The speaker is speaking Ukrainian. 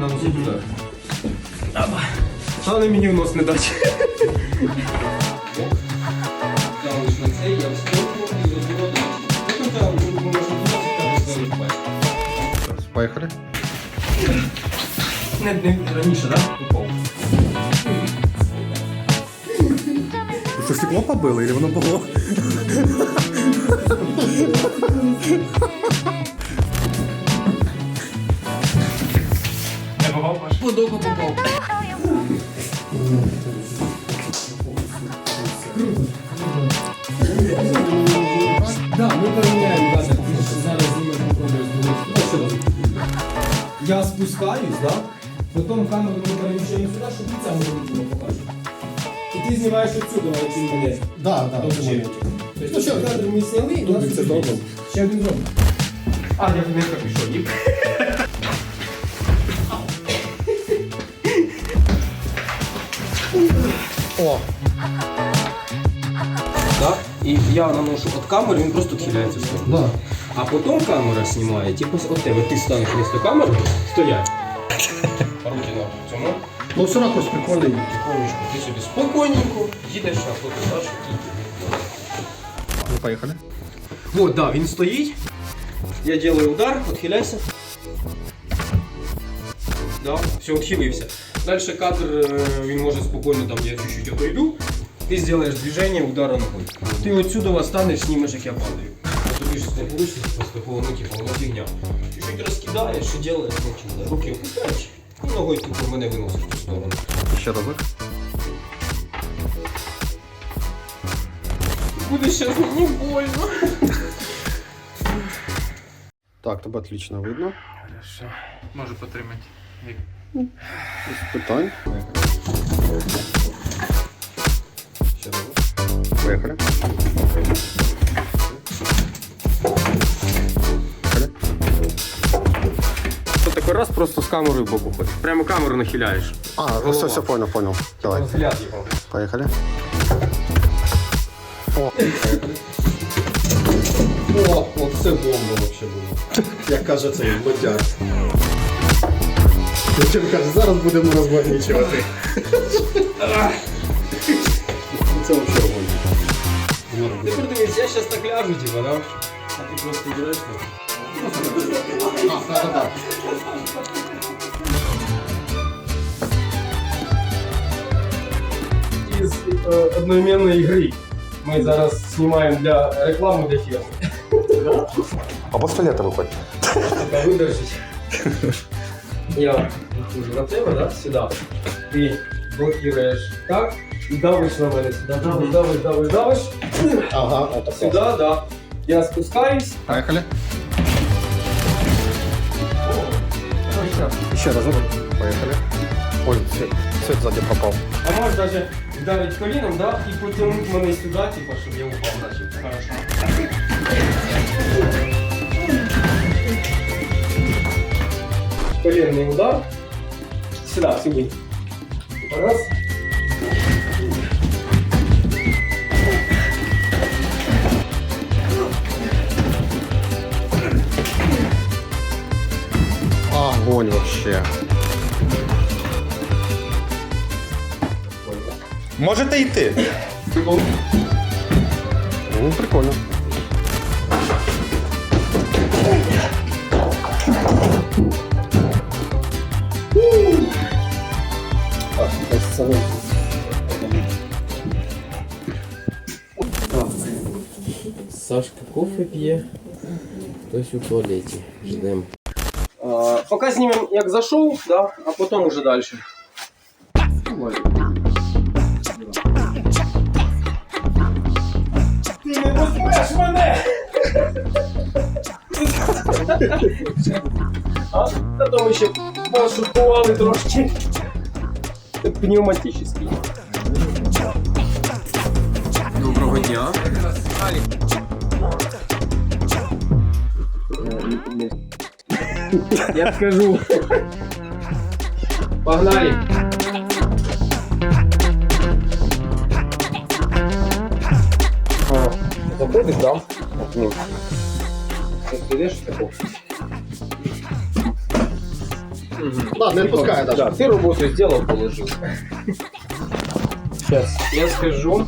На носу туди. Але мені в нос не дать. Поїхали. Не, не раніше, так? Упав. Це стекло побило, или воно було? Не попав ваш? Подоку попав. Да, ми поміняємо даже. Зараз знімемо попробуємо з другої сторони. Я спускаюсь, да? Потім камеру ми переміщаємо сюди, щоб і це може бути покажу. І ти знімаєш отсюди, а якщо мене. Да, да. Тобто, що кадр ми зняли, і нас це добре. Ще один зробимо. А, я не капюшон, ні? О, Да? І я наношу от камери, він просто відхиляється в сторону. да. А потім камера знімає, типу от тебе, ти станеш місто камери, стоять. Руки на цьому. Ну, все ракурс прикольний. Тихонечко, ти собі спокійненько, їдеш на фото дальше і Ну, поїхали. Вот, да, він стоїть. Я делаю удар, відхиляйся. Да, все, відхилився. Дальше кадр, е, він може спокійно, там, я чуть-чуть отойду. Ти зробиш движение удара ногою. Ти отсюда останеш, знімеш, як я падаю. А тобі ж не вийде з такого, ну, типу, воно фігня. Чуть-чуть розкидаєш і робиш, ну, руки опускаєш. І ногою, типу, мене виносиш в ту сторону. Ще разок. Буде зараз мені больно. Так, тебе отлично видно. Хорошо. Можу потримати. Без питань. Поїхали. Це такий раз просто з камерою в боку ходиш. Прямо камеру нахиляєш. А, ну все, все, понял, понял. Давай, Взгляд його. поїхали. О, О, оце бомба вообще була. Як каже цей модяр. Він каже, зараз будемо розбагнічувати. Це вообще огонь. Тепер дивись, я зараз так ляжу, типа, да? А ти просто йдеш. Із е, одноіменної гри. Ми зараз знімаємо для реклами для фірми. а по туалета виходь. Така видержить. Я на тебе, да? Сюди. Ти блокуєш так і давиш на мене сюди. Давиш, давиш, давиш, давиш. Ага, это Сюди, да. Я спускаюсь. Поїхали. Ще разок. Поїхали. Ой, свет, свет сзади пропав. А можеш навіть вдарити коліном, да? І потягнути мене сюди, типу, щоб я упав наче. Хорошо. Коленный удар. Сюда, сюда. Раз. Огонь вообще. Можете йти. Ну, прикольно. Сашка кофе п'є, хтось у туалеті. Ждем. А, пока снимем, як зашел, да, а потом уже дальше. Ти не пускаєш мене! а? Ми ще пошуткували трошки. Пневматичний. Доброго дня. Я скажу. Погнали. О, заходиш, да? Ну. Сейчас придешь, такой. Ладно, не відпускає Да, навіть. ти роботу зробив, положив. Сейчас я скажу,